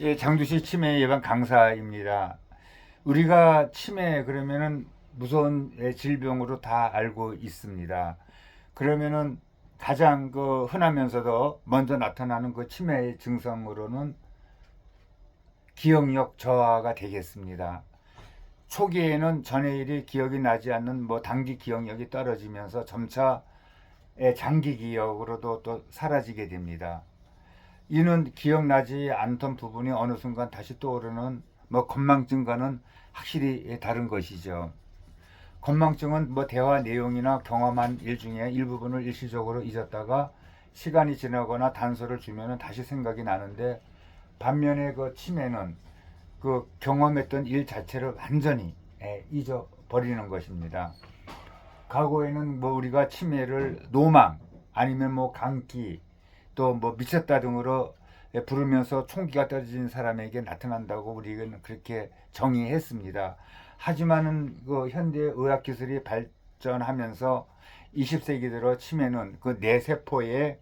예, 장두시 치매 예방 강사입니다. 우리가 치매 그러면은 무서운 예, 질병으로 다 알고 있습니다. 그러면은 가장 그 흔하면서도 먼저 나타나는 그 치매의 증상으로는 기억력 저하가 되겠습니다. 초기에는 전의 일이 기억이 나지 않는 뭐 단기 기억력이 떨어지면서 점차 예, 장기 기억으로도 또 사라지게 됩니다. 이는 기억나지 않던 부분이 어느 순간 다시 떠오르는 뭐 건망증과는 확실히 다른 것이죠. 건망증은 뭐 대화 내용이나 경험한 일 중에 일부분을 일시적으로 잊었다가 시간이 지나거나 단서를 주면은 다시 생각이 나는데 반면에 그 치매는 그 경험했던 일 자체를 완전히 예, 잊어버리는 것입니다. 과거에는 뭐 우리가 치매를 노망 아니면 뭐 감기 또 뭐 미쳤다 등으로 예, 부르면서 총기가 떨어진 사람에게 나타난다고 우리는 그렇게 정의했습니다. 하지만은 그 현대 의학 기술이 발전하면서 20세기 들어 치매는 그 뇌세포의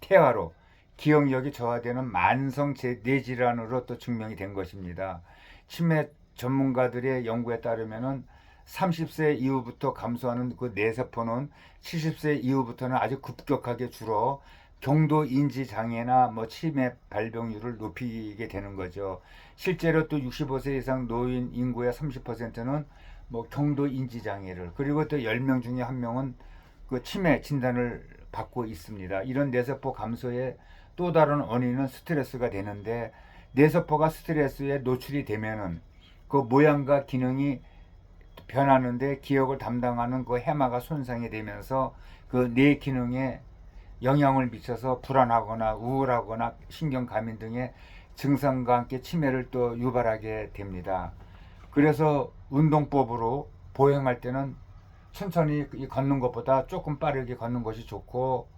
태화로 기억력이 저하되는 만성 제- 뇌질환으로 또 증명이 된 것입니다. 치매 전문가들의 연구에 따르면은 30세 이후부터 감소하는 그 뇌세포는 70세 이후부터는 아주 급격하게 줄어 경도 인지 장애나 뭐 치매 발병률을 높이게 되는 거죠. 실제로 또 65세 이상 노인 인구의 30%는 뭐 경도 인지 장애를 그리고 또 10명 중에 한 명은 그 치매 진단을 받고 있습니다. 이런 뇌세포 감소의 또 다른 원인은 스트레스가 되는데 뇌세포가 스트레스에 노출이 되면은 그 모양과 기능이 변하는데 기억을 담당하는 그 해마가 손상이 되면서 그 뇌 기능에 영향을 미쳐서 불안하거나 우울하거나 신경 감인 등의 증상과 함께 치매를 또 유발하게 됩니다. 그래서 운동법으로 보행할 때는 천천히 이 걷는 것보다 조금 빠르게 걷는 것이 좋고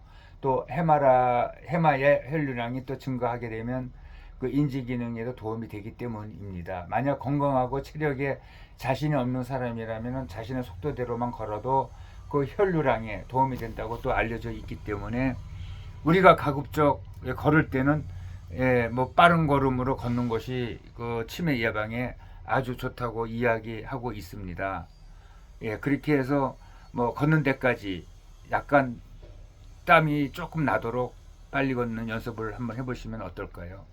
또 해마라 해마의 혈류량이 또 증가하게 되면 그 인지 기능에도 도움이 되기 때문입니다. 만약 건강하고 체력에 자신이 없는 사람이라면 자신의 속도대로만 걸어도 그 혈류량에 도움이 된다고 또 알려져 있기 때문에 우리가 가급적 걸을 때는 예, 뭐 빠른 걸음으로 걷는 것이 그 치매 예방에 아주 좋다고 이야기하고 있습니다. 예, 그렇게 해서 뭐 걷는 데까지 약간 땀이 조금 나도록 빨리 걷는 연습을 한번 해보시면 어떨까요?